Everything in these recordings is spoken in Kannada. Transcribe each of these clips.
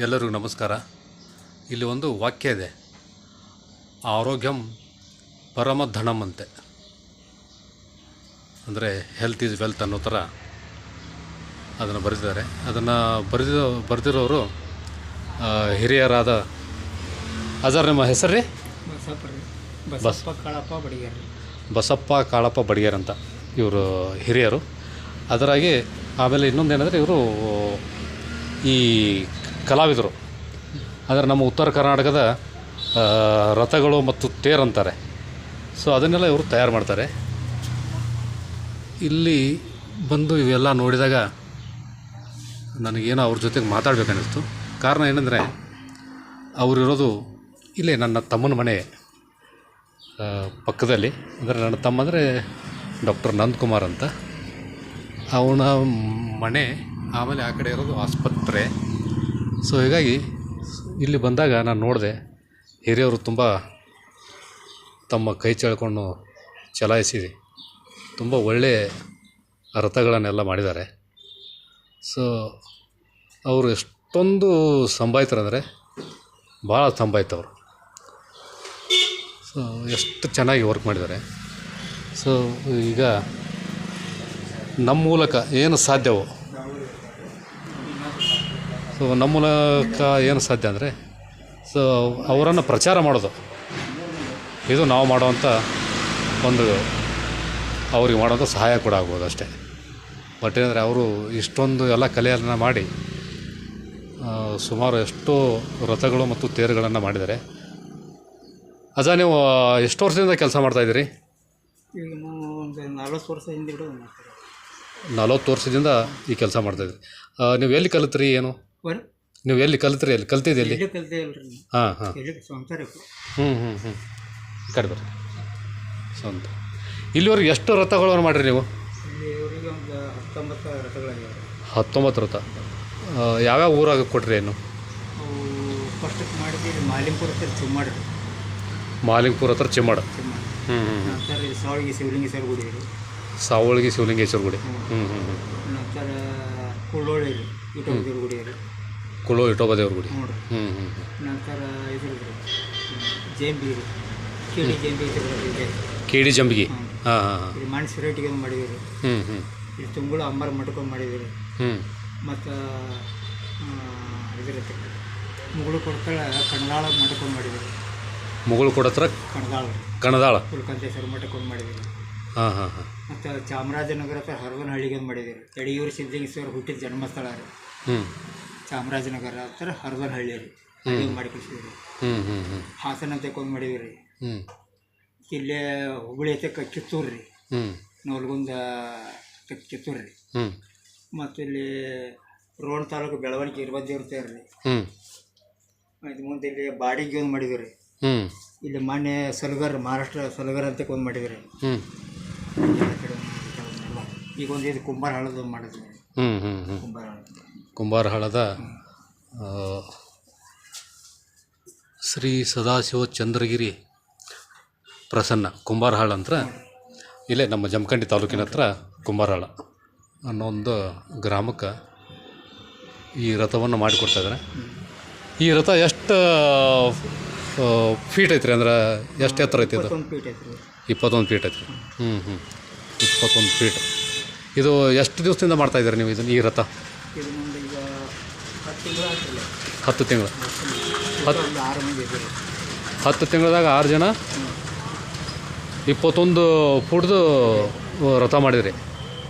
ಎಲ್ಲರಿಗೂ ನಮಸ್ಕಾರ. ಇಲ್ಲಿ ಒಂದು ವಾಕ್ಯ ಇದೆ. ಆರೋಗ್ಯಂ ಪರಮಧನಂ ಅಂತೆ ಅಂದರೆ ಹೆಲ್ತ್ ಈಸ್ ವೆಲ್ತ್ ಅನ್ನೋ ಥರ ಅದನ್ನು ಬರೆದಿದ್ದಾರೆ. ಅದನ್ನು ಬರೆದಿರೋ ಬರೆದಿರೋರು ಹಿರಿಯರಾದ ಅಜರ್ ನಿಮ್ಮ ಹೆಸರು ರೀ? ಬಸಪ್ಪ ಬಸಪ್ಪ ಕಾಳಪ್ಪ ಬಡಿಗೇರ್ ಬಸಪ್ಪ ಕಾಳಪ್ಪ ಬಡಿಗೇರ್ ಅಂತ ಇವರು ಹಿರಿಯರು. ಅದರಾಗಿ ಆಮೇಲೆ ಇನ್ನೊಂದೇನೆಂದರೆ ಇವರು ಈ ಕಲಾವಿದರು. ಅಂದರೆ ನಮ್ಮ ಉತ್ತರ ಕರ್ನಾಟಕದ ರಥಗಳು ಮತ್ತು ತೇರು ಅಂತಾರೆ. ಸೊ, ಅದನ್ನೆಲ್ಲ ಇವರು ತಯಾರು ಮಾಡ್ತಾರೆ. ಇಲ್ಲಿ ಬಂದು ಇವೆಲ್ಲ ನೋಡಿದಾಗ ನನಗೇನೋ ಅವ್ರ ಜೊತೆಗೆ ಮಾತಾಡಬೇಕನ್ನಿಸ್ತು. ಕಾರಣ ಏನಂದರೆ ಅವರಿರೋದು ಇಲ್ಲೇ ನನ್ನ ತಮ್ಮನ ಮನೆ ಪಕ್ಕದಲ್ಲಿ. ಅಂದರೆ ನನ್ನ ತಮ್ಮ ಅಂದರೆ ಡಾಕ್ಟರ್ ನಂದಕುಮಾರ್ ಅಂತ. ಅವನ ಮನೆ ಆಮೇಲೆ ಆ ಕಡೆ ಇರೋದು ಆಸ್ಪತ್ರೆ. ಸೊ ಹೀಗಾಗಿ ಇಲ್ಲಿ ಬಂದಾಗ ನಾನು ನೋಡಿದೆ ಹಿರಿಯವರು ತುಂಬ ತಮ್ಮ ಕೈ ಚೆಳ್ಕೊಂಡು ಚಲಾಯಿಸಿ ತುಂಬ ಒಳ್ಳೆಯ ರಥಗಳನ್ನೆಲ್ಲ ಮಾಡಿದ್ದಾರೆ. ಸೊ ಅವರು ಎಷ್ಟೊಂದು ಸಂಭಾಯ್ತರಂದರೆ ಭಾಳ ಸಂಭಾಯ್ತವರು. ಸೊ ಎಷ್ಟು ಚೆನ್ನಾಗಿ ವರ್ಕ್ ಮಾಡಿದ್ದಾರೆ. ಸೊ ಈಗ ನಮ್ಮ ಮೂಲಕ ಏನು ಸಾಧ್ಯವೋ ಸೊ ನಮ್ಮ ಮೂಲಕ ಏನು ಸಾಧ್ಯ ಅಂದರೆ ಸೊ ಅವರನ್ನು ಪ್ರಚಾರ ಮಾಡೋದು. ಇದು ನಾವು ಮಾಡೋವಂಥ ಒಂದು ಅವ್ರಿಗೆ ಮಾಡೋಂಥ ಸಹಾಯ ಕೂಡ ಆಗ್ಬೋದು ಅಷ್ಟೇ. ಬಟ್ ಏನಂದರೆ ಅವರು ಇಷ್ಟೊಂದು ಎಲ್ಲ ಕಲೆಯನ್ನು ಮಾಡಿ ಸುಮಾರು ಎಷ್ಟೋ ವ್ರತಗಳು ಮತ್ತು ತೇರುಗಳನ್ನು ಮಾಡಿದ್ದಾರೆ. ಅಜ ನೀವು ಎಷ್ಟು ವರ್ಷದಿಂದ ಕೆಲಸ ಮಾಡ್ತಾ ಇದ್ದೀರಿ? ನಾವು ಒಂದು ನಲ್ವತ್ತು ವರ್ಷ ಹಿಂದೆ ನಲವತ್ತು ವರ್ಷದಿಂದ ಈ ಕೆಲಸ ಮಾಡ್ತಾ ಇದ್ದೀರಿ. ನೀವು ಎಲ್ಲಿ ಕಲಿತ್ರಿ ಏನು? ನೀವು ಎಲ್ಲಿ ಕಲಿತ್ರಿ ಎಲ್ಲಿ ಕಲ್ತಿದ್ದೆ ಎಲ್ಲಿ? ಕಲ್ತೇ ಇಲ್ರಿ ಹಾಂ ಹಾಂ. ಎಲ್ಲಿ ಸ್ವಂತ ರೀ ಹ್ಞೂ ಹ್ಞೂ ಹ್ಞೂ ಕಡೆ ಬರ್ರಿ. ಸ್ವಂತ. ಇಲ್ಲಿವರೆಗೆ ಎಷ್ಟು ರಥಗಳನ್ನು ಮಾಡಿರಿ ನೀವು? ಇಲ್ಲಿವರೆಗೆ ಒಂದು ಹತ್ತೊಂಬತ್ತು ರಥಗಳಾಗ್ಯಾವ ಹತ್ತೊಂಬತ್ತು ರಥ. ಯಾವ್ಯಾವ ಊರಾಗ ಕೊಟ್ರಿ ಏನು ಫಸ್ಟಕ್ಕೆ ಇಲ್ಲಿ ಮಾಲಿಂಪುರ ಹತ್ರ ಚಿಮ್ಮಾಡಿ ಮಾಲಿಂಗ್ಪುರ ಹತ್ರ ಚಿಮ್ಮಡ. ಹ್ಞೂ ಹ್ಞೂ ನಂತರ ಸಾವಳಿಗೆ ಶಿವಲಿಂಗೇಶ್ವರ ಗುಡಿ ರೀ. ಸಾವಳಗಿ ಶಿವಲಿಂಗೇಶ್ವರ ಗುಡಿ. ಹ್ಞೂ ಹ್ಞೂ ಹ್ಞೂ ನಂತರ ಕುಳ್ಳೋಳಿ ರೀ ಇಟೋದೇವ್ರ ಗುಡಿ ರೀ. ಕುಳು ಇಟ್ಟೋಬ ದೇವ್ರ ಗುಡಿ. ನೋಡ್ರಿ ಹ್ಞೂ ಹ್ಞೂ ನಂತರ ಇದ್ರ ರೀ ಜೇಂಬಿ ಕೇಳಿ ಜೇಂಬಿ ಇದೆ ಕೆ ಡಿ ಜಂಬಿಗಿ. ಹ್ಞೂ ಹಾಂ ಹಾಂ ಹಾಂ. ಇಲ್ಲಿ ಮಣ್ಣು ಸಿರೇಟಿಗೆ ಒಂದು ಹ್ಞೂ ಹ್ಞೂ ಇಲ್ಲಿ ತುಂಗುಳು ಅಂಬರ ಮಟ್ಕೊಂಡು ಮಾಡಿದ್ವಿ ರೀ ಹ್ಞೂ ಮತ್ತು ಇದಿರುತ್ತೆ. ಮುಗುಳು ಕೊಡ್ತಾಳ ಕಣದಾಳ ಮಟ್ಕೊಂಡು ಮಾಡಿದ್ವಿ ಮುಗುಳು ಕೊಡತ್ರ ಕಣದಾಳ ಕಣದಾಳ. ಕುಲಕಂತೇಶ್ವರ ಮಠಕ್ಕೊಂದು ಮಾಡಿದ್ವಿ ಹಾಂ ಹಾಂ ಹಾಂ. ಮತ್ತು ಚಾಮರಾಜನಗರ ಹತ್ರ ಹರವನಹಳ್ಳಿಗೆ ಒಂದು ಮಾಡಿದ್ವಿ ರೀ ಯಡಿಯೂರು ಸಿದ್ಧಲಿಂಗೇಶ್ವರ ಹುಟ್ಟಿದ ಜನ್ಮಸ್ಥಳ ರೀ ಹ್ಞೂ ಚಾಮರಾಜನಗರ ಹತ್ರ ಹರದನಹಳ್ಳಿ ರೀ ಅಲ್ಲಿ ಮಾಡಿ ಕಳಿಸಿದ್ವಿ ರೀ ಹಾಸನ ಅಂತ ತೆಕ್ಕೊಂದು ಮಾಡಿದ್ವಿ ರೀ ಇಲ್ಲೇ ಹುಬ್ಬಳ್ಳಿ ತೆಕ್ಕ ಕಿತ್ತೂರು ರೀ ನೋಲ್ಗುಂದ ನವಲಗುಂದ ಕಿತ್ತೂರು ರೀ ಮತ್ತು ಇಲ್ಲಿ ರೋಣ ತಾಲೂಕು ಬೆಳವಣಿಗೆ ಇರ್ಬೋದು ಇರ್ತೇವೆ ರೀ ಇದು ಮುಂದೆ ಇಲ್ಲಿ ಬಾಡಿಗೆ ಒಂದು ಮಾಡಿದ್ವಿ ರೀ ಇಲ್ಲಿ ಮೊನ್ನೆ ಸಲಗರ್ ಮಹಾರಾಷ್ಟ್ರ ಸಲಗರ್ ಅಂತ ಒಂದು ಮಾಡಿದ್ವಿ. ರೀ. ಈಗ ಒಂದು ಇದು ಕುಂಬಾರ ಹಳದ ಮಾಡಿದ್ವಿ. ಕುಂಬಾರ ಹಳದ ಕುಂಬಾರಹಳದ ಶ್ರೀ ಸದಾಶಿವ ಚಂದ್ರಗಿರಿ ಪ್ರಸನ್ನ ಕುಂಬಾರಹಾಳ ಅಂತ ಇಲ್ಲೇ ನಮ್ಮ ಜಮಖಂಡಿ ತಾಲೂಕಿನ ಹತ್ರ ಕುಂಬಾರಹಾಳ ಅನ್ನೋ ಒಂದು ಗ್ರಾಮಕ್ಕೆ ಈ ರಥವನ್ನು ಮಾಡಿಕೊಡ್ತಾ ಇದ್ದಾರೆ ಈ ರಥ ಎಷ್ಟು ಫೀಟ್ ಐತ್ರಿ ಅಂದ್ರೆ ಎಷ್ಟು ಎತ್ತರ ಐತಿ ಇದು ಇಪ್ಪತ್ತೊಂದು ಫೀಟ್ ಐತ್ರಿ. ಹ್ಞೂ ಹ್ಞೂ ಇಪ್ಪತ್ತೊಂದು ಫೀಟ್ ಇದು ಎಷ್ಟು ದಿವಸದಿಂದ ಮಾಡ್ತಾಯಿದ್ದೀರಿ ನೀವು ಇದನ್ನು ಈ ರಥ? ಹತ್ತು ತಿಂಗಳು. ಹತ್ತು ಹತ್ತು ತಿಂಗಳದಾಗ ಆರು ಜನ. ಇಪ್ಪತ್ತೊಂದು ಫುಟ್ದು ರಥ ಮಾಡಿದ್ರಿ.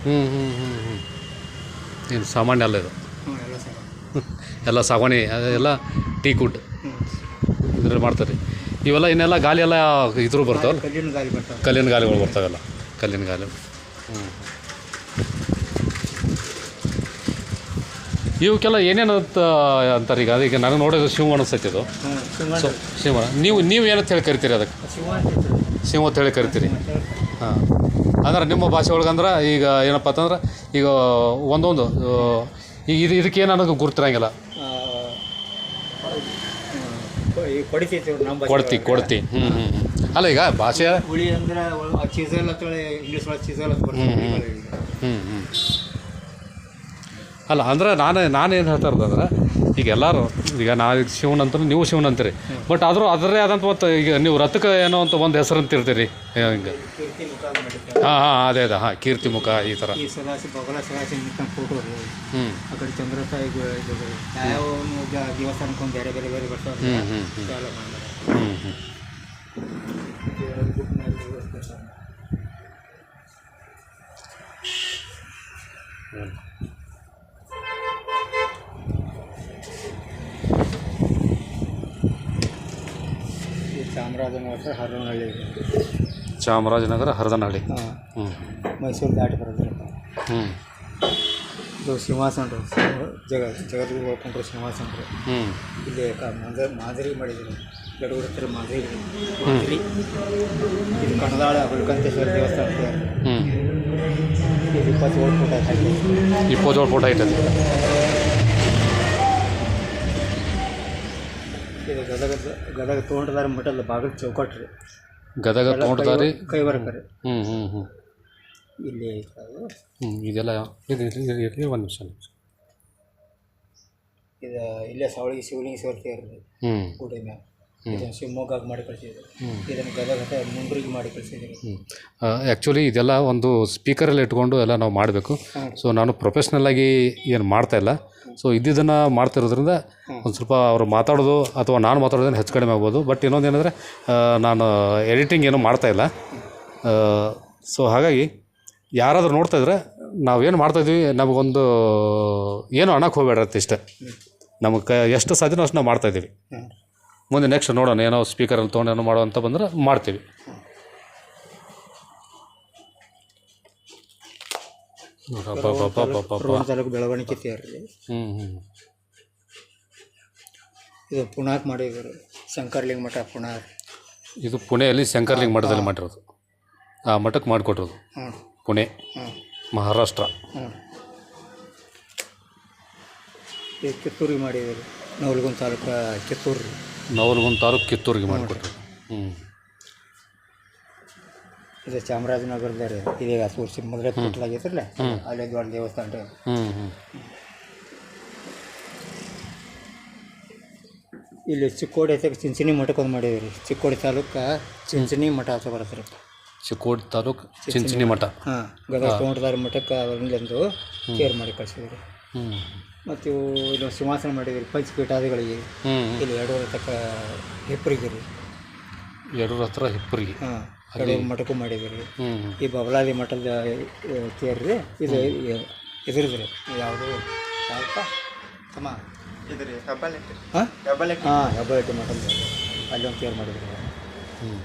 ಹ್ಞೂ ಹ್ಞೂ ಹ್ಞೂ ಹ್ಞೂ ಏನು ಸಾಮಾನ್ಯ ಅಲ್ಲ ಇದು. ಎಲ್ಲ ಸಾಗಣಿ ಎಲ್ಲ ಅದೆಲ್ಲ ಟೀ ಕುಡ್. ಇದ್ರಲ್ಲಿ ಮಾಡ್ತಾರೆ. ಇವೆಲ್ಲ ಇನ್ನೆಲ್ಲ ಗಾಲಿ ಎಲ್ಲ ಇದ್ರೂ ಬರ್ತಾವಲ್ಲ? ಕಲ್ಲಿನ ಗಾಲಿಗಳು ಬರ್ತಾವಲ್ಲ. ಕಲ್ಲಿನ ಗಾಲಿ ಹ್ಞೂ ಇವಕ್ಕೆಲ್ಲ ಏನೇನು ಅಂತ ಅಂತಾರೆ ಈಗ ಅದೀಗ ನನಗೆ ನೋಡೋದು ಶಿವ ಅನಿಸ್ತೈತೆ ಇದು. ಹ್ಞೂ ಸೊ ಶಿವ ನೀವು ನೀವು ಏನಂತ ಹೇಳಿ ಕರಿತೀರಿ ಅದಕ್ಕೆ? ಶಿವ ಅಂತ ಹೇಳಿ ಕರಿತೀರಿ. ಹಾಂ. ಅಂದ್ರೆ ನಿಮ್ಮ ಭಾಷೆ ಒಳಗಂದ್ರೆ ಈಗ ಏನಪ್ಪ ಅಂತಂದ್ರೆ ಈಗ ಒಂದೊಂದು ಈಗ ಇದು ಇದಕ್ಕೇನು ನನಗೆ ಗುರುತಿರಂಗಿಲ್ಲ. ಕೊಡ್ತಿ. ಕೊಡ್ತಿ ಹ್ಞೂ ಹ್ಞೂ ಹ್ಞೂ ಅಲ್ಲ ಈಗ ಭಾಷೆ ಹ್ಞೂ ಅಂದ್ರೆ ಚೀಸಲ್ ಅಂತ ಇಂಗ್ಲೀಷ್ ಒಳಗೆ ಚೀಸಲ್ ಅಂತ ಬರ್ತದೆ ಹ್ಞೂ ಹ್ಞೂ ಅಲ್ಲ ಅಂದ್ರೆ ನಾನು ನಾನೇನು ಹೇಳ್ತಾ ಇರೋದಂದ್ರೆ ಈಗ ಎಲ್ಲರೂ ಈಗ ನಾವು ಈಗ ಶಿವನ್ ಅಂತ ನೀವು ಶಿವನ್ ಅಂತೀರಿ. ಬಟ್ ಆದರೂ ಅದರೇ ಆದಂಥ ಮತ್ತು ಈಗ ನೀವು ರಥಕ್ಕೆ ಏನೋ ಅಂತ ಒಂದು ಹೆಸರು ಅಂತಿರ್ತೀರಿ ಹಿಂಗೆ. ಹಾಂ ಹಾಂ ಅದೇ ಅದೇ ಹಾಂ ಕೀರ್ತಿ ಮುಖ ಈ ಥರ ಹ್ಞೂ ಹ್ಞೂ ಹ್ಞೂ ಹ್ಞೂ ಹ್ಞೂ ಚಾಮರಾಜನಗರ ಹರದನಹಳ್ಳಿ ಚಾಮರಾಜನಗರ ಹರದನಹಳ್ಳಿ. ಹ್ಞೂ ಮೈಸೂರು ದಾಟಿ ಬರೋದ್ರಿ ಹ್ಞೂ ಇದು ಸಿಂಹಾಸನ ಜಗ ಜಗದ್ಗುರು ಹೋಗ್ಕೊಂಡ್ರು ಸಿಂಹಾಸನ ಹ್ಞೂ ಇಲ್ಲಿ ಮಾದರಿ ಮಾದ ಮಾದರಿ ಮಾಡಿದ್ರು. ಗಡುಗರ ಹತ್ರ ಮಾದರಿ ಮಾದರಿ ಇದು ಕಣದಾಳ ಹುಲ್ಕಂತೇಶ್ವರ ದೇವಸ್ಥಾನ. ಹ್ಞೂ ಇದು ಇಪ್ಪತ್ತೇಳು ಫೋಟೋ ಇಪ್ಪತ್ತೇಳು ಫೋಟೋ ಐತದೆ ಇದು ಗದಗ ಗದಗ ತೋಂಟದಾರ ಮಠದ ಬಾಗಿಲು ಚೌಕಟ್ ರೀ ಗದಗ ತೋಂಟದಾರಿ? ಕೈ ಬರಂಗ ರೀ ಹ್ಞೂ ಹ್ಞೂ ಹ್ಞೂ ಇಲ್ಲಿ ಹ್ಞೂ ಇದೆಲ್ಲ ಇದು ಇರಲಿ ಒಂದು ನಿಮಿಷ ಇದು ಇಲ್ಲೇ ಸವಳಿಗೆ ಶಿವಲಿಂಗ ಸೇರ್ತೀವಿ ಹ್ಞೂ ಮ್ಯಾಗ ಇದನ್ನು ಶಿವಮೊಗ್ಗಕ್ಕೆ ಮಾಡಿ ಕಳಿಸಿದ್ರು. ಇದನ್ನು ಗದಗ ಮುಂಬ್ರಿಗೆ ಮಾಡಿ ಕಳಿಸಿದ್ದೀವಿ ಹ್ಞೂ ಆ್ಯಕ್ಚುಲಿ ಇದೆಲ್ಲ ಒಂದು ಸ್ಪೀಕರಲ್ಲಿ ಇಟ್ಕೊಂಡು ಎಲ್ಲ ನಾವು ಮಾಡಬೇಕು. ಸೊ ನಾನು ಪ್ರೊಫೆಷ್ನಲ್ಲಾಗಿ ಏನು ಮಾಡ್ತಾ ಇಲ್ಲ. ಸೊ ಇದ್ದಿದ್ದನ್ನು ಮಾಡ್ತಿರೋದ್ರಿಂದ ಒಂದು ಸ್ವಲ್ಪ ಅವರು ಮಾತಾಡೋದು ಅಥವಾ ನಾನು ಮಾತಾಡೋದನ್ನು ಹೆಚ್ಚು ಕಡಿಮೆ ಆಗ್ಬೋದು. ಬಟ್ ಇನ್ನೊಂದು ಏನಂದರೆ ನಾನು ಎಡಿಟಿಂಗ್ ಏನೂ ಮಾಡ್ತಾ ಇಲ್ಲ. ಸೊ ಹಾಗಾಗಿ ಯಾರಾದರೂ ನೋಡ್ತಾ ಇದ್ರೆ ನಾವೇನು ಮಾಡ್ತಾಯಿದ್ವಿ ನಮಗೊಂದು ಏನು ಅನ್ನಕ್ಕೆ ಹೋಗ್ಬೇಡ್ರತ್ತೆ ಇಷ್ಟೇ. ನಮಗೆ ಕ ಎಷ್ಟು ಸಾಧ್ಯನೋ ಅಷ್ಟು ನಾವು ಮಾಡ್ತಾಯಿದ್ದೀವಿ ಮುಂದೆ ನೆಕ್ಸ್ಟ್ ನೋಡೋಣ ಏನೋ ಸ್ಪೀಕರಲ್ಲಿ ತೊಗೊಂಡು ಏನೋ ಮಾಡೋ ಅಂತ ಬಂದ್ರೆ ಮಾಡ್ತೀವಿ. ಬೆಳವಣಿಗೆ ಹ್ಞೂ ಹ್ಞೂ ಇದು ಪುಣಾಕ್ ಮಾಡಿದ್ರು ಶಂಕರ್ಲಿಂಗ ಮಠ ಪುಣಾ ಇದು ಪುಣೆಯಲ್ಲಿ ಶಂಕರ್ಲಿಂಗ ಮಠದಲ್ಲಿ ಮಾಡಿರೋದು. ಆ ಮಠಕ್ಕೆ ಮಾಡಿಕೊಟ್ಟಿರೋದು. ಪುಣೆ ಮಹಾರಾಷ್ಟ್ರ. ಕಿತ್ತೂರಿಗೆ ಮಾಡಿದ್ರು ನವಲಗುಂದ ತಾಲೂಕು ಕಿತ್ತೂರು. ನವಲಗುಂದ ತಾಲೂಕು ಕಿತ್ತೂರಿಗೆ ಮಾಡಿಕೊಟ್ರು. ಹ್ಞೂ ಇದು ಚಾಮರಾಜನಗರದ ರೀ ಇದೀಗ ವರ್ಷ ಮೊದಲೇ ಕೊಟ್ಟಲಾಗಿತ್ತಲ್ಲ ಅಲ್ಲೇ ದೊಡ್ಡ ದೇವಸ್ಥಾನ ರೀ ಹ್ಞೂ ಹ್ಞೂ ಇಲ್ಲಿ ಚಿಕ್ಕೋಡಿ ಐತೆ ಚಿಂಚನಿ ಮಠಕ್ಕೆ ಒಂದು ಮಾಡಿದ್ವಿ ರೀ ಚಿಕ್ಕೋಡಿ ತಾಲೂಕು ಚಿಂಚಣಿ ಮಠ ಅಂತ ಬರುತ್ತೆ ರೀ. ಚಿಕ್ಕೋಡಿ ತಾಲೂಕು ಚಿಂಚಣಿ ಮಠ. ಹಾಂ ಗದಗ ತೋಂಟದಾರ ಮಠಕ್ಕೆ ಅವರಿಂದೊಂದು ಕೇರ್ ಮಾಡಿ ಕಳಿಸಿದ್ರಿ ಹ್ಞೂ ಮತ್ತು ಇವು ಇಲ್ಲಿ ಸಿಂಹಾಸನ ಮಾಡಿದ್ರಿ ಪಂಚಪೀಠಾದಿಗಳಿಗೆ ಹ್ಞೂ ಇಲ್ಲಿ ಎರಡೂವರೆ ತಕ್ಕ ಹೆಪ್ಪರಿಗೆ ರೀ. ಎರಡರ ಹತ್ರ ಹಿಪ್ಪರಿಗೆ ಹಾಂ ಎರಡೂರು ಮಠಕ್ಕೂ ಮಾಡಿದ್ರಿ. ಹ್ಞೂ ಈ ಬಬಲಾದಿ ಮಠದ ತೇರ್ರಿ ರೀ ಇದು ಇದ್ರದ್ದು ಯಾವುದು? ಯಾವಪ್ಪ ತಮ್ಮ. ಇದ್ರಿ ಹೆಬ್ಬಾಳೆ ಹಾಂ? ಹೆಬ್ಬಾಳೆ ಹಾಂ ಹೆಬ್ಬಾಳಟ್ಟಿ ಮಠದ ಅಲ್ಲಿ ಒಂದು ತೇರು ಮಾಡಿದ್ರಿ. ಹ್ಞೂ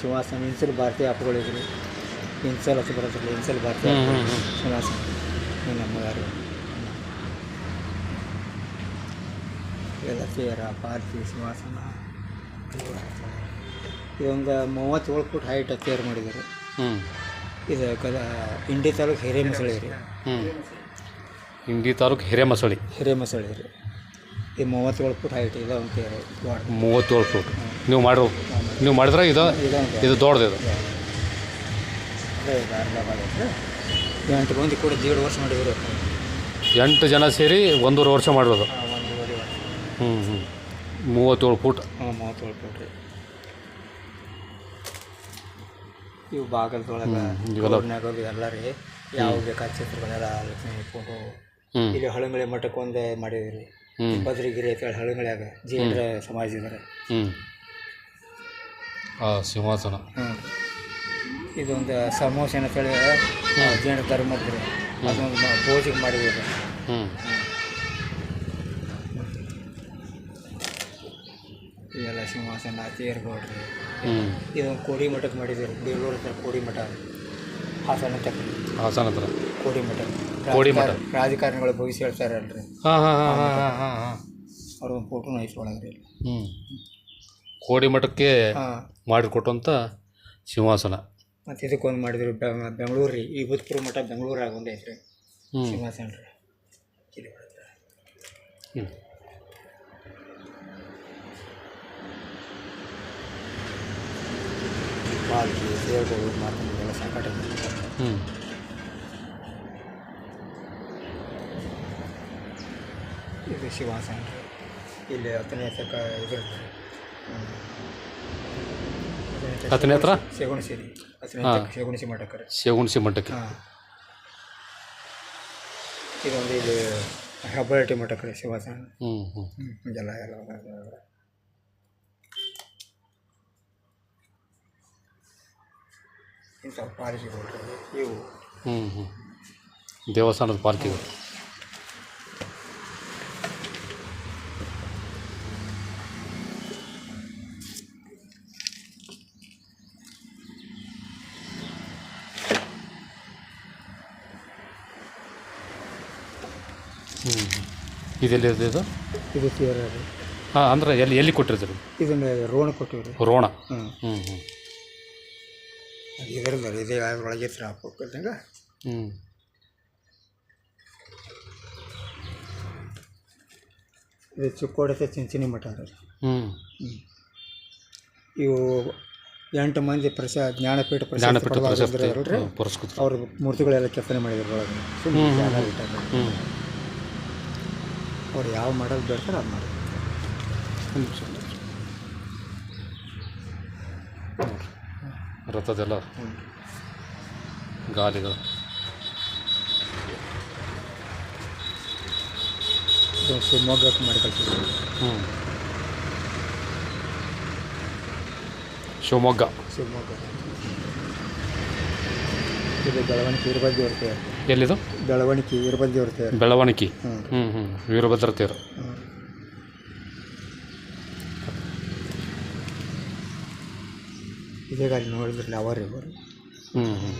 ಸಿಂಹಾಸನ ಇನ್ಸಲ್ ಭಾರತೀಯ ಅಪ್ಪಗಳಿದ್ರು ಇನ್ಸಲ್ ಹಸು ಬರೋದಿಲ್ಲ ಇನ್ಸಲ್ ಬರ್ತಾರೆ ನಮ್ಮ ಯಾರು ಎಲ್ಲ ಸೇರ ಪಾರ್ಥಿ ಸಿಂಹಾಸನ ಇದೊಂದು ಮೂವತ್ತೇಳು ಫುಟ್ ಹೈಟ್ ತೇರು ಮಾಡಿದ್ದಾರೆ. ಇದು ಇಂಡಿ ತಾಲೂಕು ಹಿರೇಮಸಳಿ ರೀ. ಹ್ಞೂ ಇಂಡಿ ತಾಲೂಕು ಹಿರೇಮಸಳಿ ಹಿರೇಮಸಳಿ ರೀ. ಈ ಮೂವತ್ತೇಳು ಫುಟ್ ಹೈಟ್ ಇದೆ ಒಂದು ತೇರು ಮೂವತ್ತೇಳು ಫುಟ್. ನೀವು ಮಾಡಿರೋ ನೀವು ಮಾಡಿದ್ರೆ ಇದು ಇದು ದೊಡ್ಡದು ಇದು. ಎಂಟು ಮಂದಿ ಕೂಡ ದೇಡು ವರ್ಷ ಮಾಡಿದ್ರು. ಎಂಟು ಜನ ಸೇರಿ ಒಂದೂವರೆ ವರ್ಷ ಮಾಡಿರೋದು. ಹ್ಞೂ ಹ್ಞೂ ಮೂವತ್ತೇಳು ಫೂಟ್. ಹಾಂ ಮೂವತ್ತೇಳು ಫುಟ್ ರೀ. ಇವು ಬಾಗಲದೊಳಗೆ ಎಲ್ಲ ರೀ. ಯಾವ ಬೇಕಾದ ಚಿತ್ರಗಳೆಲ್ಲ ಫೋಟೋ ಇಲ್ಲಿ ಹಳಂಗಳಿ ಮಠಕ್ಕೆ ಒಂದೇ ಮಾಡಿದ್ವಿ ರೀ. ಹ್ಞೂ ಬದ್ರಿಗಿರಿ ಅಂತೇಳಿ ಹಳಂಗಳ್ಯಾಗ ಜೈನರ ಸಮಾಜ ಇದ್ದಾರೆ ಹ್ಞೂ ಸಿಂಹಾಸನ. ಹ್ಞೂ ಇದೊಂದು ಸಮೋಸ ಅಂತೇಳಿ ಜೈನ ಧರ್ಮದ ರೀ. ಅದೊಂದು ಭೋಜಿಗೆ ಮಾಡಿದ್ವಿ ರೀ ಹ್ಞೂ ಇವೆಲ್ಲ ಸಿಂಹಾಸನ ತೇರ್ಗೌಡ್ರಿ ಇದೊಂದು ಕೋಡಿ ಮಠಕ್ಕೆ ಮಾಡಿದ್ದೀವಿ ಬೇಲೂರು ಹತ್ರ ಕೋಡಿ ಮಠ. ಹಾಸನ ಹಾಸನ ಹತ್ರ. ಕೋಡಿ ಮಠ. ಕೋಡಿ ಮಠ. ರಾಜಕಾರಣ- ರಾಜಕಾರಣಿಗಳು ಭವಿಷ್ಯ ಹೇಳ್ತಾರಲ್ರಿ. ಹಾಂ ಹಾಂ ಹಾಂ ಹಾಂ ಹಾಂ ಹಾಂ. ಹಾಂ ಅವ್ರ ಒಂದು ಫೋಟೋನ ಐತೆ ಒಳಗೆ ರೀ ಹ್ಞೂ ಕೋಡಿ ಮಠಕ್ಕೆ ಹಾಂ. ಮಾಡಿಕೊಟ್ಟಂಥ ಸಿಂಹಾಸನ. ಮತ್ತು ಇದಕ್ಕೊಂದು ಮಾಡಿದ್ರು ಬೆಂಗಳೂರು ರೀ ಈ ಬುತ್ಪುರ ಮಠ ಬೆಂಗಳೂರು ಒಂದು ಐತೆ ರೀ ಹ್ಞೂ ಸಿಂಹಾಸನ ರೀ ಒಳಗೆ. ಹ್ಞೂ ಪಾಲ್ಕಿ ಹ್ಞೂ ಇದು ಶಿವಾಸನ ಇಲ್ಲಿ ಹತ್ತನೇ ತಕ ಇದು. ಹತ್ತನೇ ಹತ್ರ? ಶೇಗುಣಸಿರಿ ಹತ್ತನೇ ಹಾ. ತಕ ಶೇಗುಣಸಿ ಮಠಕ್ಕರೆ ಶೇಗುಣಸಿ ಮಠಕ್ಕೆ. ಇದೊಂದು ಇದು ಹೆಬ್ಬರಟಿ ಮಠಕ್ಕೆ ಶಿವಾಸನ. ಹ್ಞೂ ಹ್ಞೂ ಹ್ಞೂ ಇದೆಲ್ಲ ಎಲ್ಲ ಇಂಥ ಪಾಲಿಸಿಗಳು ಇವು. ಹ್ಞೂ ಹ್ಞೂ ದೇವಸ್ಥಾನದ ಪಾರ್ಕಿಗಳು ಹ್ಞೂ ಇದೆಲ್ಲಿ ಇದೆ? ಇದು ಇದು ತೀರ ಹಾಂ ಅಂದ್ರೆ ಎಲ್ಲಿ ಎಲ್ಲಿ ಕೊಟ್ಟಿರ್ತೀರಿ ಇದನ್ನ ರೋಣ ಕೊಟ್ಟಿವ್ರಿ. ರೋಣ? ಹ್ಞೂ ಹ್ಞೂ ಹ್ಞೂ ಇದರದ ಇದೇ ಒಳಗೆ ಹಾಕೋದಂಗ ಹ್ಞೂ ಇದು ಚಿಕ್ಕೋಡತೆ ಚಿಂಚಿನಿ ಮಠ ರೀ ಹ್ಞೂ ಇವು ಎಂಟು ಮಂದಿ ಪ್ರಸ ಜ್ಞಾನಪೀಠ ಜ್ಞಾನಪೀಠ ಪ್ರಶಸ್ತಿ ಪ್ರಶಸ್ತಿ ಪಡೆದವ್ರಲ್ರಿ ಪುರಸ್ಕೃತ ಅವ್ರ ಮೂರ್ತಿಗಳೆಲ್ಲ ಕೆತ್ತನೆ ಮಾಡಿದ್ರು ಒಳಗೆ ಹ್ಞೂ ಅವ್ರು ಯಾವ ಮಾಡೋದು ಬೇಡ್ತಾರೆ ಅದು ಮಾಡಿ ರಥದೆಲ್ಲ ಗಾಲಿಗಳು. ಶಿವಮೊಗ್ಗಕ್ಕೆ ಮಾಡಿ ಕಳ್ಸಿದ್ರು. ಹ್ಞೂ ಶಿವಮೊಗ್ಗ. ಶಿವಮೊಗ್ಗ. ಇದು ಬೆಳವಣಿಗೆ ವೀರಭದ್ರ ದೇವ್ರ ಎಲ್ಲಿದು? ಬೆಳವಣಿಗೆ ವೀರಭದ್ರ ತೇರು. ಬೆಳವಣಿಗೆ. ಹ್ಞೂ ಹ್ಞೂ ವೀರಭದ್ರ ತೇರು. ಇದೇ ಗಾಡಿ ನೋಡಿದ್ರಲ್ಲ ಅವರೇ ಅವರು ಹ್ಞೂ ಹ್ಞೂ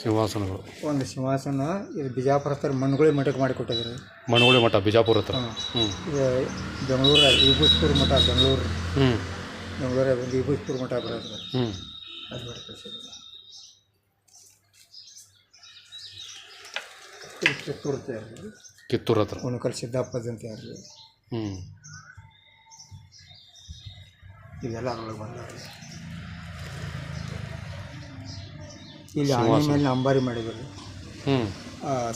ಸಿಂಹಾಸನಗಳು. ಒಂದು ಸಿಂಹಾಸನ ಇದು ಬಿಜಾಪುರ ಹತ್ರ ಮಣ್ಗುಳಿ ಮಠಕ್ಕೆ ಮಾಡಿಕೊಟ್ಟಿದ್ರು ಮಣಗುಳಿ ಮಠ ಬಿಜಾಪುರ ಹತ್ರ. ಬೆಂಗಳೂರ ಹ್ಞೂ ಇದು ಬೆಂಗಳೂರು ಈಬೂಸ್ಪುರ ಮಠ ಬೆಂಗಳೂರು. ಹ್ಞೂ ಬೆಂಗಳೂರ ಒಂದು ಈಬೂಸ್ಪುರ ಮಠ ಬರೋದು. ಹ್ಞೂ ಅದು ಮಾಡಿ ಕಳಿಸಿದ್ರು ಇದು ಕಿತ್ತೂರು ತೇರು ಕಿತ್ತೂರು ಹತ್ರ. ಉಣಕಲ್ ಸಿದ್ದಪ್ಪದ ಅಂತ ಯಾರು ಹ್ಞೂ ಇವೆಲ್ಲ ಅದ್ರೊಳಗೆ ಬಂದವ್ರಿ ಇಲ್ಲಿ ಆನೆ ಮೇಲೆ ಅಂಬಾರಿ ಮಾಡಿದ್ರು. ಹ್ಞೂ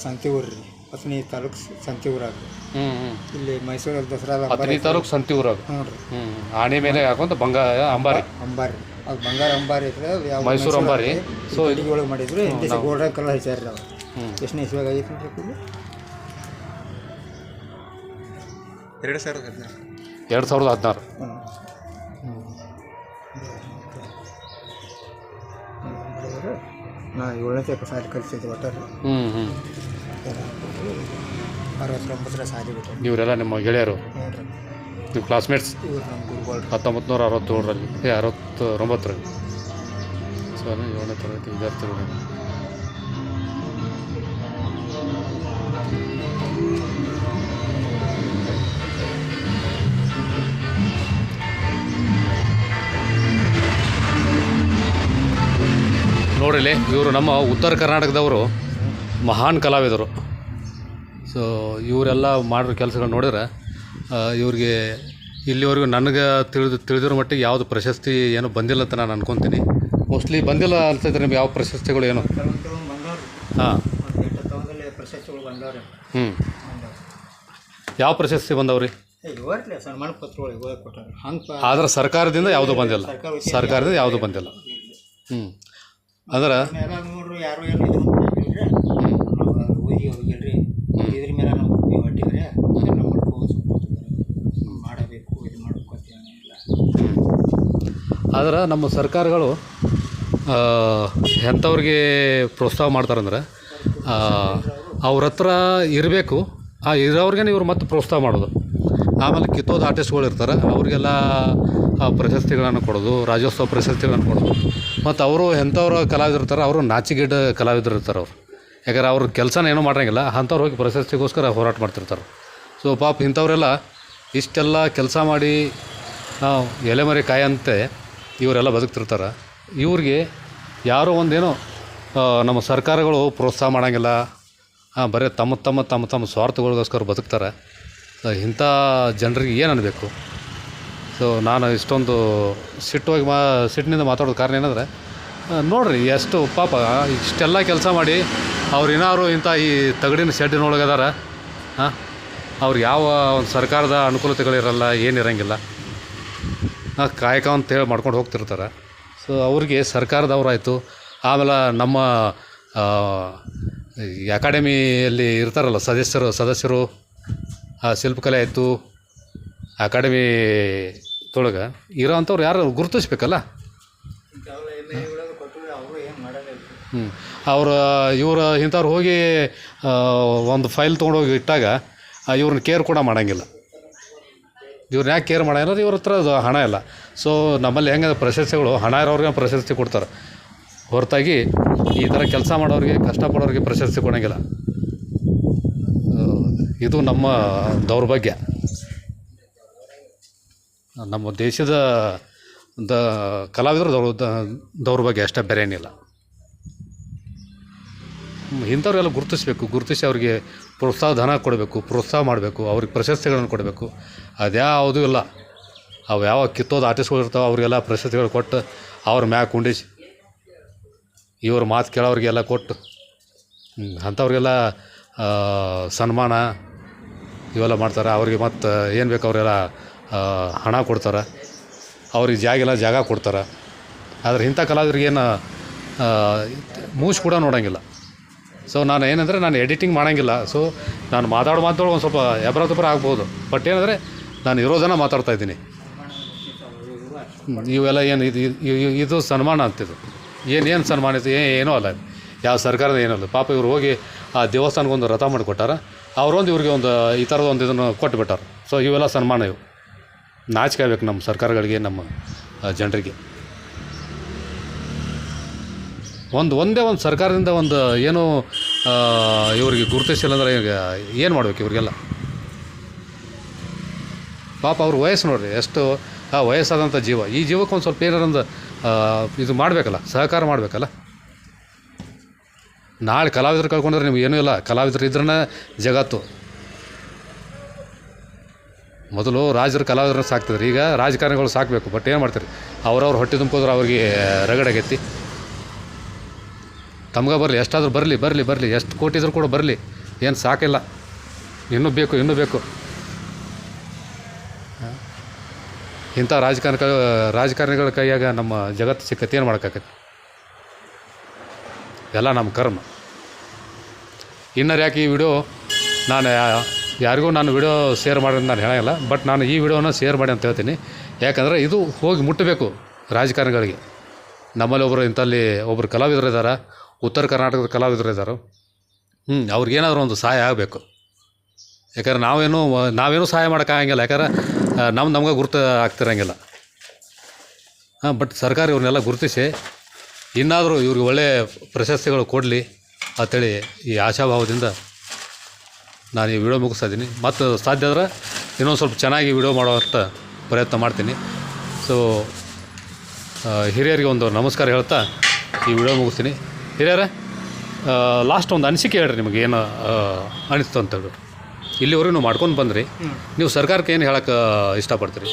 ಸಂತಿಯೂರು ರೀ ಹತ್ತನೇ ತಾಲೂಕು ಸಂತೆ ಹ್ಞೂ ಹ್ಞೂ ಇಲ್ಲಿ ಮೈಸೂರಲ್ಲಿ ದಸರಾ ಹತ್ತನೇ ತಾಲೂಕು ಸಂತಿ ಊರಾಗ ಹ್ಞೂ ರೀ. ಹ್ಞೂ ಆನೆ ಮೇಲೆ ಹಾಕೊಂತ ಬಂಗಾರ ಅಂಬಾರಿ. ಅಂಬಾರಿ. ಅದು ಬಂಗಾರ ಅಂಬಾರಿ ಇದ್ರೆ ಯಾವ ಮೈಸೂರು ಅಂಬಾರಿ. ಸೊ ಒಳಗೆ ಮಾಡಿದ್ರು. ಗೋಲ್ಡನ್ ಕಲರ್ ಹಚ್ಚಾರ್ರಿ ಹ್ಞೂ ಎಷ್ಟನೇ ಇಸ್ವಾಗ ಆಗೈತೆ ಅಂತ? ಎರಡು ಸಾವಿರದ ಹದಿನಾರು. ಎರಡು ಸಾವಿರದ ಹದಿನಾರು. ಹ್ಞೂ ನಾ ಏಳನೇ ತನಕ ಸಾಲಿ ಕಲಿಸಿದ್ದೆ ಒಟ್ಟಾರೆ. ಹ್ಞೂ ಹ್ಞೂ ಅರವತ್ತೊಂಬತ್ತರ ಸಾರಿ ಬಿಟ್ಟು. ಇವರೆಲ್ಲ ನಿಮ್ಮ ಗೆಳೆಯರು? ನಿಮ್ಮ ಕ್ಲಾಸ್ಮೇಟ್ಸ್ ಇವ್ರು ನಮ್ಮ ಗುರುಗಳು ಹತ್ತೊಂಬತ್ತು ನೂರ ಅರವತ್ತೇಳರಲ್ಲಿ. ಏ ಅರವತ್ತು ಒಂಬತ್ತರಲ್ಲಿ ಸೊ ಏಳನೇ ತರಗತಿ ವಿದ್ಯಾರ್ಥಿಗಳು. ಇವರು ನಮ್ಮ ಉತ್ತರ ಕರ್ನಾಟಕದವರು ಮಹಾನ್ ಕಲಾವಿದರು. ಸೊ ಇವರೆಲ್ಲ ಮಾಡಿರೋ ಕೆಲಸಗಳು ನೋಡಿದ್ರೆ ಇವ್ರಿಗೆ ಇಲ್ಲಿವರೆಗೂ ನನಗೆ ತಿಳಿದು, ತಿಳಿದಿರೋ ಮಟ್ಟಿಗೆ ಯಾವುದು ಪ್ರಶಸ್ತಿ ಏನು ಬಂದಿಲ್ಲ ಅಂತ ನಾನು ಅನ್ಕೊತೀನಿ. ಮೋಸ್ಟ್ಲಿ ಬಂದಿಲ್ಲ ಅನ್ಸಿದ್ರೆ ನಿಮ್ಗೆ ಯಾವ ಪ್ರಶಸ್ತಿಗಳು ಏನು? ಹಾಂ. ಹ್ಞೂ ಯಾವ ಪ್ರಶಸ್ತಿ ಬಂದವ್ರಿ? ಆದ್ರೆ ಸರ್ಕಾರದಿಂದ ಯಾವುದು ಬಂದಿಲ್ಲ. ಸರ್ಕಾರದಿಂದ ಯಾವುದು ಬಂದಿಲ್ಲ. ಹ್ಞೂ ಅಂದ್ರೆ? ಎಲ್ಲ ನೋಡ್ರಿ ಯಾರು ಏನು ಇದು ಮಾಡಿಲ್ರಿ ಹೋಗಿ ಹೋಗಿಲ್ರಿ ಇದ್ರ ಮೇಲೆ ನಾವು ಬುದ್ಧಿ ಹೊಟ್ಟಿದ್ರೆ ಎಲ್ಲ ಮಾಡ್ಕೊಂಡು ಮಾಡಬೇಕು ಇದು ಮಾಡಬೇಕು ಅಂತ ಏನಿಲ್ಲ ಆದ್ರೆ ನಮ್ಮ ಸರ್ಕಾರಗಳು ಎಂಥವ್ರಿಗೆ ಪ್ರೋತ್ಸಾಹ ಮಾಡ್ತಾರಂದ್ರೆ ಅವ್ರ ಹತ್ರ ಇರಬೇಕು. ಆ ಇರೋರ್ಗೆ ಇವ್ರು ಮತ್ತೆ ಪ್ರೋತ್ಸಾಹ ಮಾಡೋದು. ಆಮೇಲೆ ಕಿತ್ತೋದು ಆರ್ಟಿಸ್ಟ್ಗಳು ಇರ್ತಾರೆ ಅವರಿಗೆಲ್ಲ ಪ್ರಶಸ್ತಿಗಳನ್ನು ಕೊಡೋದು ರಾಜ್ಯೋತ್ಸವ ಪ್ರಶಸ್ತಿಗಳನ್ನು ಕೊಡೋದು. ಮತ್ತು ಅವರು ಎಂಥವ್ರು ಕಲಾವಿದ್ರು ಇರ್ತಾರೆ ಅವರು ನಾಚಿಗೇಡ್ ಕಲಾವಿದರು ಇರ್ತಾರೆ ಅವರು. ಯಾಕಂದ್ರೆ ಅವ್ರ ಕೆಲಸನ ಏನೂ ಮಾಡೋಂಗಿಲ್ಲ ಅಂಥವ್ರು ಹೋಗಿ ಪ್ರಶಸ್ತಿಗೋಸ್ಕರ ಹೋರಾಟ ಮಾಡ್ತಿರ್ತಾರೆ. ಸೊ ಪಾಪ ಇಂಥವರೆಲ್ಲ ಇಷ್ಟೆಲ್ಲ ಕೆಲಸ ಮಾಡಿ ನಾವು ಎಲೆಮರೆ ಕಾಯಂತೆ ಇವರೆಲ್ಲ ಬದುಕ್ತಿರ್ತಾರೆ. ಇವ್ರಿಗೆ ಯಾರೋ ಒಂದೇನೋ ಆ, ನಮ್ಮ ಸರ್ಕಾರಗಳು ಪ್ರೋತ್ಸಾಹ ಮಾಡೋಂಗಿಲ್ಲ ಬರೀ ತಮ್ಮ ತಮ್ಮ ತಮ್ಮ ತಮ್ಮ ಸ್ವಾರ್ಥಗಳಿಗೋಸ್ಕರ ಬದುಕ್ತಾರೆ. ಆ, ಇಂಥ ಜನರಿಗೆ ಏನು ಅನ್ಬೇಕು? ಸೊ ನಾನು ಇಷ್ಟೊಂದು ಸಿಟ್ಟೋಗಿ ಮಾ ಸಿಟ್ಟಿನಿಂದ ಮಾತಾಡೋದು ಕಾರಣ ಏನಂದರೆ ನೋಡಿರಿ ಎಷ್ಟು ಪಾಪ ಇಷ್ಟೆಲ್ಲ ಕೆಲಸ ಮಾಡಿ ಅವ್ರು ಏನಾದ್ರು ಇಂಥ ಈ ತಗಡಿನ ಶೆಡ್ಡಿನೊಳಗೆ ಅದಾರ ಹಾಂ ಅವ್ರು ಯಾವ ಒಂದು ಸರ್ಕಾರದ ಅನುಕೂಲತೆಗಳಿರಲ್ಲ, ಏನಿರಂಗಿಲ್ಲ. ಕಾಯಕ ಅಂತ ಹೇಳಿ ಮಾಡ್ಕೊಂಡು ಹೋಗ್ತಿರ್ತಾರೆ. ಸೊ ಅವ್ರಿಗೆ ಸರ್ಕಾರದವರಾಯಿತು. ಆಮೇಲೆ ನಮ್ಮ ಅಕಾಡೆಮಿಯಲ್ಲಿ ಇರ್ತಾರಲ್ಲ ಸದಸ್ಯರು ಸದಸ್ಯರು ಶಿಲ್ಪಕಲೆ ಆಯಿತು, ಅಕಾಡೆಮಿ ತೊಳಗೆ. ಇರೋವಂಥವ್ರು ಯಾರು ಗುರುತಿಸ್ಬೇಕಲ್ಲ? ಹ್ಞೂ ಅವರು, ಇವರು ಇಂಥವ್ರು ಹೋಗಿ ಒಂದು ಫೈಲ್ ತೊಗೊಂಡೋಗಿ ಇಟ್ಟಾಗ ಇವ್ರನ್ನ ಕೇರ್ ಕೂಡ ಮಾಡೋಂಗಿಲ್ಲ. ಇವ್ರನ್ನ ಯಾಕೆ ಕೇರ್ ಮಾಡೋಂಗಿಲ್ಲ ಇವ್ರ ಹತ್ರ ಅದು ಹಣ ಇಲ್ಲ. ಸೊ ನಮ್ಮಲ್ಲಿ ಹೆಂಗೆ ಪ್ರಶಸ್ತಿಗಳು, ಹಣ ಇರೋರಿಗೆ ಪ್ರಶಸ್ತಿ ಕೊಡ್ತಾರೆ. ಹೊರತಾಗಿ ಈ ಥರ ಕೆಲಸ ಮಾಡೋರಿಗೆ ಕಷ್ಟಪಡೋರಿಗೆ ಪ್ರಶಸ್ತಿ ಕೊಡೋಂಗಿಲ್ಲ. ಇದು ನಮ್ಮ ದೌರ್ಭಾಗ್ಯ. ನಮ್ಮ ದೇಶದ ದ ಕಲಾವಿದರು ದೌರ್ ಬಗ್ಗೆ ಅಷ್ಟೇ ಬೇರೆ ಏನಿಲ್ಲ. ಇಂಥವ್ರೆಲ್ಲ ಗುರುತಿಸಬೇಕು, ಗುರುತಿಸಿ ಅವ್ರಿಗೆ ಪ್ರೋತ್ಸಾಹ ಧನ ಕೊಡಬೇಕು, ಪ್ರೋತ್ಸಾಹ ಮಾಡಬೇಕು, ಅವ್ರಿಗೆ ಪ್ರಶಸ್ತಿಗಳನ್ನು ಕೊಡಬೇಕು. ಅದ್ಯಾವುದೂ ಇಲ್ಲ. ಅವು ಯಾವ ಕಿತ್ತೋದು ಆರ್ಟಿಸ್ಟ್ಗಳು ಇರ್ತಾವೆ ಅವರಿಗೆಲ್ಲ ಪ್ರಶಸ್ತಿಗಳು ಕೊಟ್ಟು ಅವ್ರ ಮ್ಯಾಗ ಕುಂಡಿಸಿ, ಇವ್ರ ಮಾತು ಕೇಳೋರಿಗೆಲ್ಲ ಕೊಟ್ಟು ಅಂಥವ್ರಿಗೆಲ್ಲ ಸನ್ಮಾನ ಇವೆಲ್ಲ ಮಾಡ್ತಾರೆ. ಅವ್ರಿಗೆ ಮತ್ತು ಏನು ಬೇಕು ಅವರೆಲ್ಲ ಹಣ ಕೊಡ್ತಾರೆ. ಅವ್ರಿಗೆ ಜಾಗಿಲ್ಲ ಜಾಗ ಕೊಡ್ತಾರೆ. ಆದರೆ ಇಂಥ ಕಲಾವಿದರಿಗೇನು ಮೂಸ್ ಕೂಡ ನೋಡೋಂಗಿಲ್ಲ. ಸೊ ನಾನು ಏನಂದರೆ ನಾನು ಎಡಿಟಿಂಗ್ ಮಾಡೋಂಗಿಲ್ಲ. ಸೊ ನಾನು ಮಾತಾಡೋ ಮಾತಾಡೋ ಒಂದು ಸ್ವಲ್ಪ ಎಬ್ರ ತುಬ್ರ ಆಗ್ಬೋದು. ಬಟ್ ಏನಂದರೆ ನಾನು ಇರೋದನ್ನು ಮಾತಾಡ್ತಾ ಇದ್ದೀನಿ. ಇವೆಲ್ಲ ಏನು, ಇದು, ಇದು- ಸನ್ಮಾನ ಅಂತಿದ್ದು ಏನು ಏನು ಸನ್ಮಾನ ಇತ್ತು ಏನೂ ಅಲ್ಲ ಯಾವ ಸರ್ಕಾರದ ಏನೂ ಅಲ್ಲ. ಪಾಪ ಇವ್ರು ಹೋಗಿ ಆ ದೇವಸ್ಥಾನಕ್ಕೆ ಒಂದು ರಥ ಮಾಡಿಕೊಟ್ಟಾರ. ಅವರೊಂದು ಇವ್ರಿಗೆ ಒಂದು, ಈ ಥರದ ಒಂದು ಇದನ್ನು ಕೊಟ್ಟುಬಿಟ್ಟಾರೆ ಸೊ ಇವೆಲ್ಲ ಸನ್ಮಾನ ಇವು. ನಾಚಿಕೆ ನಮ್ಮ ಸರ್ಕಾರಗಳಿಗೆ, ನಮ್ಮ ಜನರಿಗೆ. ಒಂದು, ಒಂದೇ ಒಂದು ಸರ್ಕಾರದಿಂದ ಒಂದು, ಏನು ಇವರಿಗೆ ಗುರುತಿಸಿಲ್ಲ ಅಂದರೆ ಈಗ ಏನು ಮಾಡ್ಬೇಕು ಇವರಿಗೆಲ್ಲ? ಪಾಪ ಅವ್ರ ವಯಸ್ಸು ನೋಡಿರಿ, ಎಷ್ಟು, ಆ, ವಯಸ್ಸಾದಂಥ ಜೀವ. ಈ ಜೀವಕ್ಕೆ ಒಂದು ಸ್ವಲ್ಪ ಏನಾರ ಒಂದು ಇದು ಮಾಡಬೇಕಲ್ಲ, ಸಹಕಾರ ಮಾಡಬೇಕಲ್ಲ? ನಾಳೆ ಕಲಾವಿದರು ಕಳ್ಕೊಂಡ್ರೆ ನಿಮ್ಗೆ ಏನೂ ಇಲ್ಲ. ಕಲಾವಿದರು ಇದ್ರೇ ಜಗತ್ತು. ಮೊದಲು ರಾಜರು ಕಲಾವಿದರನ್ನ ಸಾಕ್ತಿದ್ರು. ಈಗ ರಾಜಕಾರಣಿಗಳು ಸಾಕಬೇಕು ಬಟ್ ಏನು ಮಾಡ್ತಾರೆ? ಅವ್ರವ್ರ ಹೊಟ್ಟೆ ತುಂಬಿಕೋದ್ರೆ ಅವ್ರಿಗೆ ರಗಡಾಗೈತಿ ತಮ್ಗೆ ಬರಲಿ, ಎಷ್ಟಾದರೂ ಬರಲಿ ಬರಲಿ ಬರಲಿ, ಎಷ್ಟು ಕೋಟಿ ಇದ್ರೂ ಕೂಡ ಬರಲಿ. ಏನು ಸಾಕಿಲ್ಲ. ಇನ್ನೂ ಬೇಕು ಇನ್ನೂ ಬೇಕು? ಇಂಥ ರಾಜಕಾರಣ ರಾಜಕಾರಣಿಗಳ ಕೈಯಾಗ ನಮ್ಮ ಜಗತ್ತು ಸಿಕ್ಕತ್ತೆ, ಏನು ಮಾಡೋಕ್ಕಾಗತ್ತೆ? ಎಲ್ಲ ನಮ್ಮ ಕರ್ಮ. ಇನ್ನರ್ಯಾಕೆ ಈ ವಿಡಿಯೋ? ನಾನು ಯಾರಿಗೂ ನಾನು ವಿಡಿಯೋ ಶೇರ್ ಮಾಡಿ ಅಂತ ನಾನು ಹೇಳೋಲ್ಲ ಬಟ್ ನಾನು ಈ ವಿಡಿಯೋನ ಶೇರ್ ಮಾಡಿ ಅಂತ ಹೇಳ್ತೀನಿ. ಯಾಕಂದರೆ ಇದು ಹೋಗಿ ಮುಟ್ಟಬೇಕು ರಾಜಕಾರಣಿಗಳಿಗೆ. ನಮ್ಮಲ್ಲಿ ಒಬ್ಬರು ಇಂಥಲ್ಲಿ ಒಬ್ಬರು ಕಲಾವಿದರು ಇದ್ದಾರೆ ಉತ್ತರ ಕರ್ನಾಟಕದ ಕಲಾವಿದರು ಇದ್ದಾರೆ ಹ್ಞೂ ಅವ್ರಿಗೇನಾದರೂ ಒಂದು ಸಹಾಯ ಆಗಬೇಕು. ಯಾಕಂದ್ರೆ ನಾವೇನು ನಾವೇನು ಸಹಾಯ ಮಾಡೋಕ್ಕಾಗಂಗಿಲ್ಲ ಯಾಕಂದ್ರೆ ನಮ್ಮ ನಮ್ಗೆ ಗುರುತು ಆಗ್ತಿರಂಗಿಲ್ಲ. ಹಾಂ ಬಟ್ ಸರ್ಕಾರ ಇವ್ರನ್ನೆಲ್ಲ ಗುರುತಿಸಿ, ಇನ್ನಾದರೂ ಇವ್ರಿಗೆ ಒಳ್ಳೆಯ ಪ್ರಶಸ್ತಿಗಳು ಕೊಡಲಿ ಅಂತೇಳಿ ಈ ಆಶಾಭಾವದಿಂದ ನಾನು ಈ ವಿಡಿಯೋ ಮುಗಿಸ್ತಾ ಇದ್ದೀನಿ. ಮತ್ತು ಸಾಧ್ಯ ಆದ್ರೆ ಇನ್ನೊಂದು ಸ್ವಲ್ಪ ಚೆನ್ನಾಗಿ ವಿಡಿಯೋ ಮಾಡುವಂಥ ಪ್ರಯತ್ನ ಮಾಡ್ತೀನಿ. ಸೊ ಹಿರಿಯರಿಗೆ ಒಂದು ನಮಸ್ಕಾರ ಹೇಳ್ತಾ ಈ ವಿಡಿಯೋ ಮುಗಿಸ್ತೀನಿ. ಹಿರಿಯರ ಲಾಸ್ಟ್ ಒಂದು ಅನಿಸಿಕೆ ಹೇಳ್ರಿ ನಿಮಗೆ ಏನು ಅನಿಸ್ತು ಅಂತ ಹೇಳ್ಬಿಟ್ಟು ಇಲ್ಲಿವರೆಗೂ ನೀವು ಮಾಡ್ಕೊಂಡು ಬಂದ್ರಿ. ನೀವು ಸರ್ಕಾರಕ್ಕೆ ಏನು ಹೇಳಕ್ಕೆ ಇಷ್ಟಪಡ್ತೀರಿ?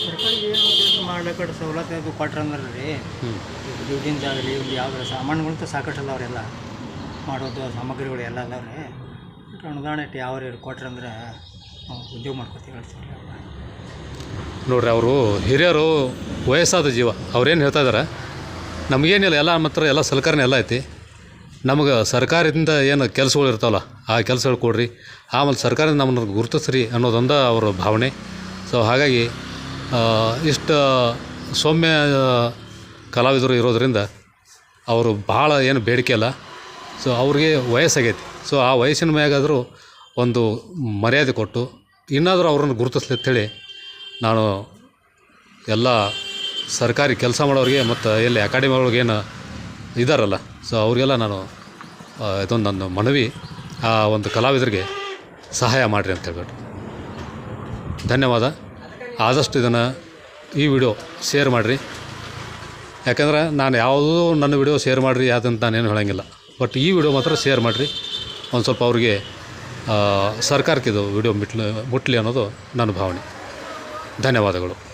ಮಾಡ್ಲಿಕ್ಕೆ ಸವಲತ್ತು ಅದು ಕೊಟ್ರಂದ್ರೆ ರೀ. ದುಡ್ಡಿಂದಾಗಲಿ ಯಾವ್ದು ಸಾಮಾನುಗಳಂತೂ ಸಾಕಷ್ಟು ಅವರೆಲ್ಲ. ಮಾಡೋದು ಸಾಮಗ್ರಿಗಳು ಎಲ್ಲ ಅದಾವ್ರಿ. ಬಟ್ ಅನುದಾನ ಇಟ್ಟು ಯಾವ ರೀತಿ ಕೊಟ್ರಂದ್ರೆ ನಾವು ಉದ್ಯೋಗ ಮಾಡ್ಕೊತೀವಿ ನೋಡ್ರಿ, ಅವರು ಹಿರಿಯರು ವಯಸ್ಸಾದ ಜೀವ. ಅವ್ರೇನು ಹೇಳ್ತಾ ಇದ್ದಾರೆ ನಮಗೇನಿಲ್ಲ, ಎಲ್ಲ ನಮ್ಮ ಹತ್ರ ಎಲ್ಲ ಸಲಕರಣೆ ಎಲ್ಲ ಐತಿ. ನಮಗೆ ಸರ್ಕಾರದಿಂದ ಏನು ಕೆಲಸಗಳು ಇರ್ತಾವಲ್ಲ, ಆ ಕೆಲಸಗಳು ಕೊಡ್ರಿ. ಆಮೇಲೆ ಸರ್ಕಾರದಿಂದ ನಮ್ಮನ್ನು ಗುರುತಿಸ್ರಿ ಅನ್ನೋದೊಂದು ಅವರ ಭಾವನೆ. ಸೊ ಹಾಗಾಗಿ ಇಷ್ಟು ಸೌಮ್ಯ ಕಲಾವಿದರು ಇರೋದರಿಂದ ಅವರು ಭಾಳ ಏನು ಬೇಡಿಕೆ ಇಲ್ಲ. ಸೊ ಅವ್ರಿಗೆ ವಯಸ್ಸಾಗೈತಿ. ಸೊ ಆ ವಯಸ್ಸಿನ ಮ್ಯಾಗಾದರೂ ಒಂದು ಮರ್ಯಾದೆ ಕೊಟ್ಟು ಇನ್ನಾದರೂ ಅವ್ರನ್ನ ಗುರುತಿಸ್ಲಿ ಅಂತೇಳಿ ನಾನು ಎಲ್ಲ ಸರ್ಕಾರಿ ಕೆಲಸ ಮಾಡೋರಿಗೆ ಮತ್ತು ಎಲ್ಲಿ ಅಕಾಡೆಮಿ ಏನು ಇದ್ದಾರಲ್ಲ ಸೊ ಅವರಿಗೆಲ್ಲ ನಾನು ಇದೊಂದು ನನ್ನ ಮನವಿ. ಆ ಒಂದು ಕಲಾವಿದರಿಗೆ ಸಹಾಯ ಮಾಡಿರಿ ಅಂತ ಹೇಳ್ಬಿಟ್ಟು. ಧನ್ಯವಾದ. ಆದಷ್ಟು ಇದನ್ನು ಈ ವಿಡಿಯೋ ಶೇರ್ ಮಾಡಿರಿ. ಯಾಕಂದ್ರೆ ನಾನು ಯಾವುದೂ ನನ್ನ ವಿಡಿಯೋ ಶೇರ್ ಮಾಡಿರಿ ಯಾವ್ದಂತ ನಾನೇನು ಹೇಳೋಂಗಿಲ್ಲ. ಬಟ್ ಈ ವಿಡಿಯೋ ಮಾತ್ರ ಶೇರ್ ಮಾಡಿರಿ. ಒಂದು ಸ್ವಲ್ಪ ಅವ್ರಿಗೆ ಸರ್ಕಾರಕ್ಕಿದು ವಿಡಿಯೋ ಮುಟ್ಲಿ ಮುಟ್ಲಿ ಅನ್ನೋದು ನನ್ನ ಭಾವನೆ. ಧನ್ಯವಾದಗಳು.